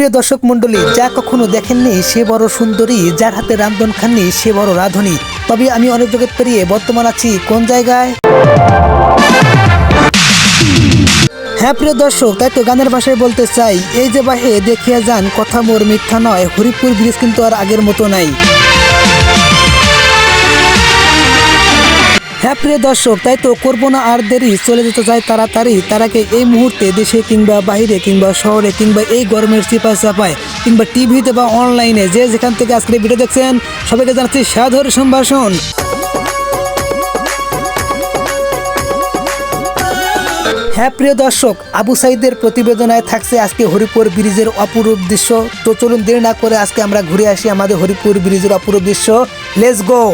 প্রিয় দর্শক মন্ডলী যা কখনো দেখেননি সে বড় সুন্দরী, যার হাতে রামধন খাননি সে বড় রাধনী। তবে আমি অনেক জগৎ পেরিয়ে বর্তমান আছি, কোন জায়গায়? হ্যাঁ প্রিয় দর্শক, তাই তো গানের ভাষায় বলতে চাই, এই যে বাহে দেখিয়া যান, কথা মোর মিথ্যা নয়, হরিপুর ব্রিজ কিন্তু আর আগের মতো নাই। হ্যাঁ প্রিয় দর্শক, তাই তো করব না আর দেরি। চলে যেতে চাই তাড়াতাড়ি। তারাকে এই মুহূর্তে দেশে কিংবা বাইরে কিংবা শহরে কিংবা এই গরমের চিপায় চাপায় কিংবা টিভিতে বা অনলাইনে যে যেখান থেকে আজকে ভিডিও দেখছেন, সবাইকে জানাচ্ছি সাধুর সম্ভাষণ। হ্যাঁ প্রিয় দর্শক, আবু সাইদের প্রতিবেদনায় থাকছে আজকে হরিপুর ব্রিজের অপরূপ দৃশ্য। তো চলুন দেরি না করে আজকে আমরা ঘুরে আসি আমাদের হরিপুর ব্রিজের অপরূপ দৃশ্য। লেটস গো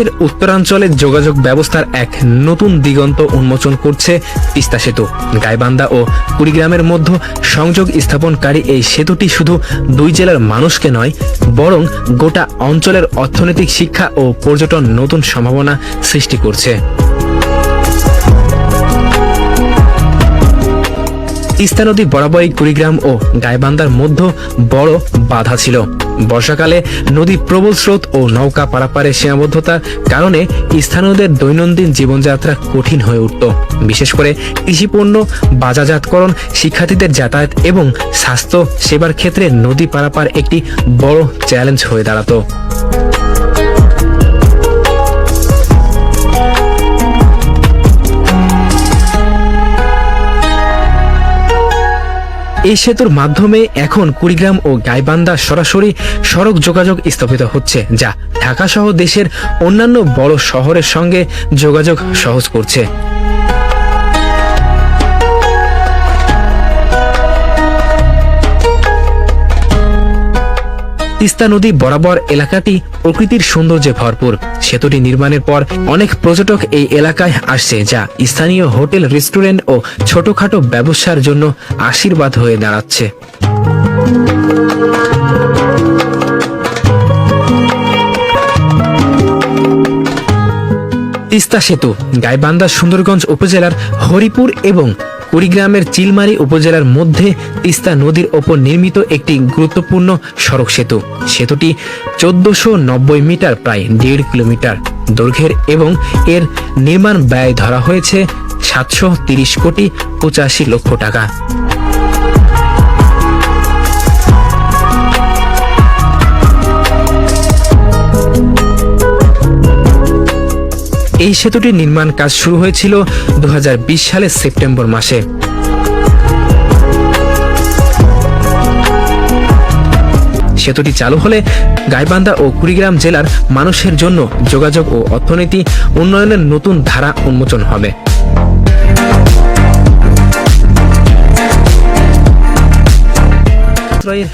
এর উত্তরাঞ্চলে যোগাযোগ ব্যবস্থার এক নতুন দিগন্ত উন্মোচন করছে তিস্তা সেতু। গাইবান্ধা ও কুড়িগ্রামের মধ্যে সংযোগ স্থাপনকারী এই সেতুটি শুধু দুই জেলার মানুষকে নয়, বরং গোটা অঞ্চলের অর্থনৈতিক শিক্ষা ও পর্যটন নতুন সম্ভাবনা সৃষ্টি করছে। তিস্তা নদী বরাবরই কুড়িগ্রাম ও গাইবান্ধার মধ্যে বড় বাধা ছিল। বর্ষাকালে নদী প্রবল স্রোত ও নৌকা পারাপারের সীমাবদ্ধতার কারণে স্থানীয়দের দৈনন্দিন জীবনযাত্রা কঠিন হয়ে উঠত। বিশেষ করে কৃষিপণ্য, বাজারজাতকরণ, শিক্ষার্থীদের যাতায়াত এবং স্বাস্থ্য সেবার ক্ষেত্রে নদী পারাপার একটি বড় চ্যালেঞ্জ হয়ে দাঁড়াতো। এই সেতুর মাধ্যমে এখন কুড়িগ্রাম ও গাইবান্ধা সরাসরি সড়ক যোগাযোগ স্থাপিত হচ্ছে, যা ঢাকা সহ দেশের অন্যান্য বড় শহরের সঙ্গে যোগাযোগ সহজ করছে। তিস্তা নদী বরাবর এলাকাটি প্রকৃতির সৌন্দর্যে ভরপুর। সেতুটি নির্মাণের পর অনেক পর্যটক এই এলাকায় আসছে, যা স্থানীয় হোটেল, রেস্টুরেন্ট ও ছোটখাটো ব্যবসার জন্য আশীর্বাদ হয়ে দাঁড়াচ্ছে। তিস্তা সেতু, গাইবান্ধা সুন্দরগঞ্জ উপজেলার হরিপুর এবং কুড়িগ্রামের চিলমারি উপজেলার মধ্যে তিস্তা নদীর ওপর নির্মিত একটি গুরুত্বপূর্ণ সড়ক সেতু। সেতুটি চোদ্দশো মিটার, প্রায় দেড় কিলোমিটার দৈর্ঘ্যের এবং এর নির্মাণ ব্যয় ধরা হয়েছে সাতশো কোটি পঁচাশি লক্ষ টাকা। এই সেতুটির নির্মাণ কাজ শুরু হয়েছিল দুহাজার বিশ সালের সেপ্টেম্বর মাসে। সেতুটি চালু হলে গাইবান্ধা ও কুড়িগ্রাম জেলার মানুষের জন্য যোগাযোগ ও অর্থনীতি উন্নয়নের নতুন ধারা উন্মোচন হবে।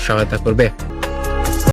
সহায়তা করবে।